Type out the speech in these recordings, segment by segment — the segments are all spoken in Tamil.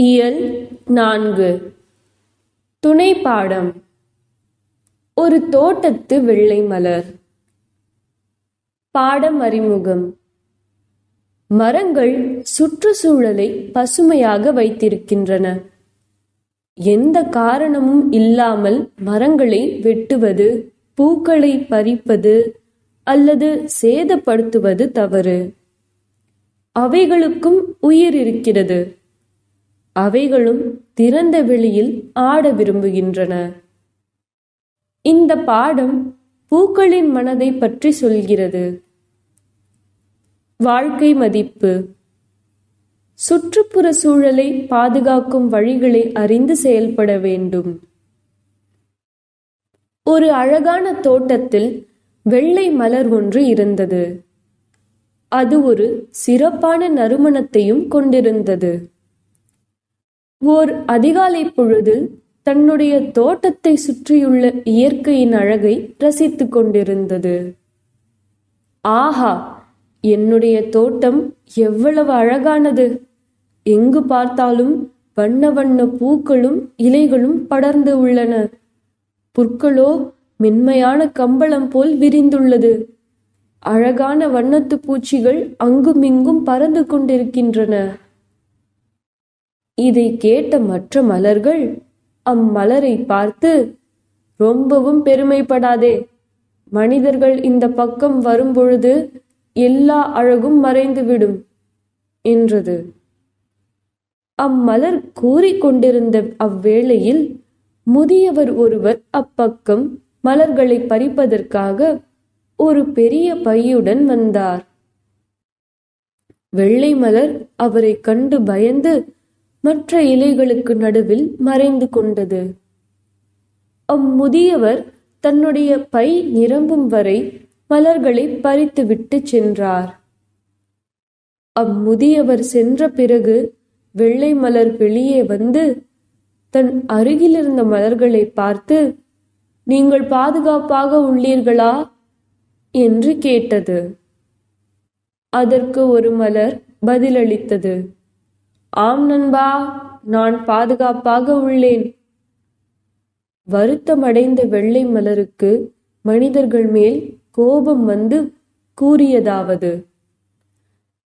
இயல் நான்கு. துணை பாடம் ஒரு தோட்டத்து வெள்ளை மலர். பாடம் அறிமுகம். மரங்கள் சுற்றுச்சூழலை பசுமையாக வைத்திருக்கின்றன. எந்த காரணமும் இல்லாமல் மரங்களை வெட்டுவது பூக்களை பறிப்பது அல்லது சேதப்படுத்துவது தவறு. அவைகளுக்கும் உயிர் இருக்கிறது. அவைகளும் திறந்த வெளியில் ஆட விரும்புகின்றன. இந்த பாடம் பூக்களின் மனதை பற்றி சொல்கிறது. வாழ்க்கை மதிப்பு. சுற்றுப்புற சூழலை பாதுகாக்கும் வழிகளை அறிந்து செயல்பட வேண்டும். ஒரு அழகான தோட்டத்தில் வெள்ளை மலர் ஒன்று இருந்தது. அது ஒரு சிறப்பான நறுமணத்தையும் கொண்டிருந்தது. ஓர் அதிகாலை பொழுதில் தன்னுடைய தோட்டத்தை சுற்றியுள்ள இயற்கையின் அழகை ரசித்துக் கொண்டிருந்தது. ஆஹா என்னுடைய தோட்டம் எவ்வளவு அழகானது! எங்கு பார்த்தாலும் வண்ண வண்ண பூக்களும் இலைகளும் படர்ந்து உள்ளன. புற்களோ மென்மையான கம்பளம் போல் விரிந்துள்ளது. அழகான வண்ணத்து பூச்சிகள் அங்குமிங்கும் பறந்து கொண்டிருக்கின்றன. இதை கேட்ட மற்ற மலர்கள் அம்மலரை பார்த்து ரொம்பவும் பெருமைப்படாதே. மனிதர்கள் இந்த பக்கம் வரும்பொழுது எல்லா அழகும் மறைந்துவிடும் என்றது. அம்மலர் கூறிக்கொண்டிருந்த அவ்வேளையில் முதியவர் ஒருவர் அப்பக்கம் மலர்களை பறிப்பதற்காக ஒரு பெரிய பையுடன் வந்தார். வெள்ளை மலர் அவரை கண்டு பயந்து மற்ற இலைகளுக்கு நடுவில் மறைந்து கொண்டது. அம்முதியவர் தன்னுடைய பை நிரம்பும் வரை மலர்களை பறித்துவிட்டு சென்றார். அம்முதியவர் சென்ற பிறகு வெள்ளை மலர் வெளியே வந்து தன் அருகிலிருந்த மலர்களை பார்த்து நீங்கள் பாதுகாப்பாக உள்ளீர்களா? என்று கேட்டது. அதற்கு ஒரு மலர் பதிலளித்தது. ஆம் நண்பா நான் பாதுகாப்பாக உள்ளேன். வருத்தமடைந்த வெள்ளை மலருக்கு மனிதர்கள் மேல் கோபம் வந்து கூறியதாவது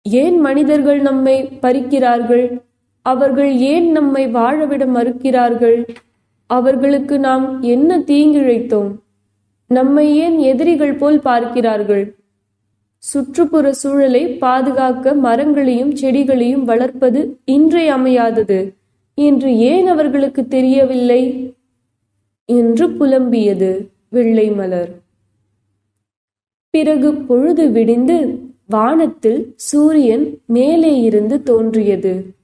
ஏன் மனிதர்கள் நம்மை பறிக்கிறார்கள்? அவர்கள் ஏன் நம்மை வாழவிட மறுக்கிறார்கள்? அவர்களுக்கு நாம் என்ன தீங்கிழைத்தோம்? நம்மை ஏன் எதிரிகள் போல் பார்க்கிறார்கள்? சுற்றுப்புற சூழலை பாதுகாக்க மரங்களையும் செடிகளையும் வளர்ப்பது இன்றையமையாதது என்று ஏன் அவர்களுக்கு தெரியவில்லை? என்று புலம்பியது வெள்ளை மலர். பிறகு பொழுது விடிந்து வானத்தில் சூரியன் மேலே இருந்து தோன்றியது.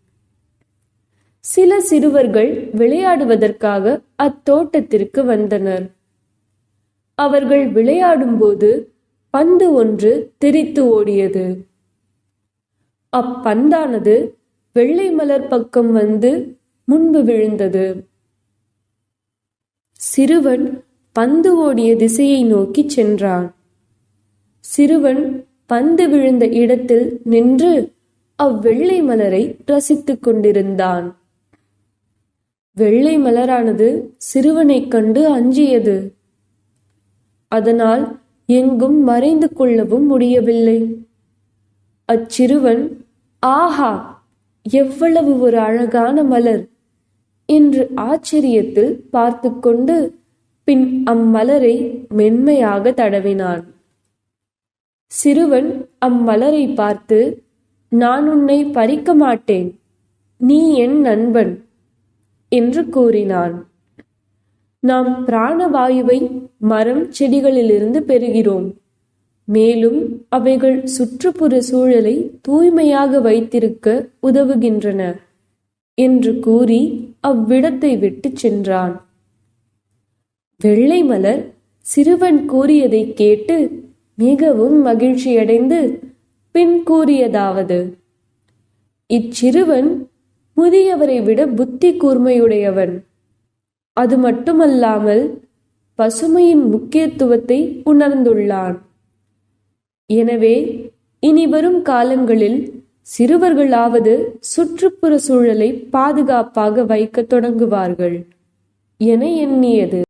சில சிறுவர்கள் விளையாடுவதற்காக அத்தோட்டத்திற்கு வந்தனர். அவர்கள் விளையாடும்போது பந்து ஒன்று திரித்து ஓடியது. அப்பந்தானது வெள்ளை மலர் பக்கம் வந்து முன்பு விழுந்தது. சிறுவன் பந்து ஓடிய திசையை நோக்கி சென்றான். சிறுவன் பந்து விழுந்த இடத்தில் நின்று அவ்வெள்ளை மலரை ரசித்துக் கொண்டிருந்தான். வெள்ளை மலரானது சிறுவனைக் கண்டு அஞ்சியது. அதனால் எங்கும் மறைந்து கொள்ளவும் முடியவில்லை. அச்சிறுவன் ஆஹா எவ்வளவு ஒரு அழகான மலர் என்று ஆச்சரியத்தில் பார்த்து கொண்டு பின் அம்மலரை மென்மையாக தடவினான். சிறுவன் அம்மலரை பார்த்து நான் உன்னை பறிக்க மாட்டேன். நீ என் நண்பன் என்று கூறினான். நாம் பிராணவாயுவை மரம் செடிகளிலிருந்து பெறுகிறோம். மேலும் அவைகள் சுற்றுப்புற சூழலை தூய்மையாக வைத்திருக்க உதவுகின்றன என்று கூறி அவ்விடத்தை விட்டு சென்றான். வெள்ளை மலர் சிறுவன் கூறியதை கேட்டு மிகவும் மகிழ்ச்சியடைந்து பின் கூறியதாவது இச்சிறுவன் முதியவரை விட புத்தி கூர்மையுடையவன். அது மட்டுமல்லாமல் பசுமையின் முக்கியத்துவத்தை உணர்ந்துள்ளான். எனவே இனி வரும் காலங்களில் சிறுவர்களாவது சுற்றுப்புற சூழலை பாதுகாப்பாக வைக்கத் தொடங்குவார்கள் என எண்ணியது.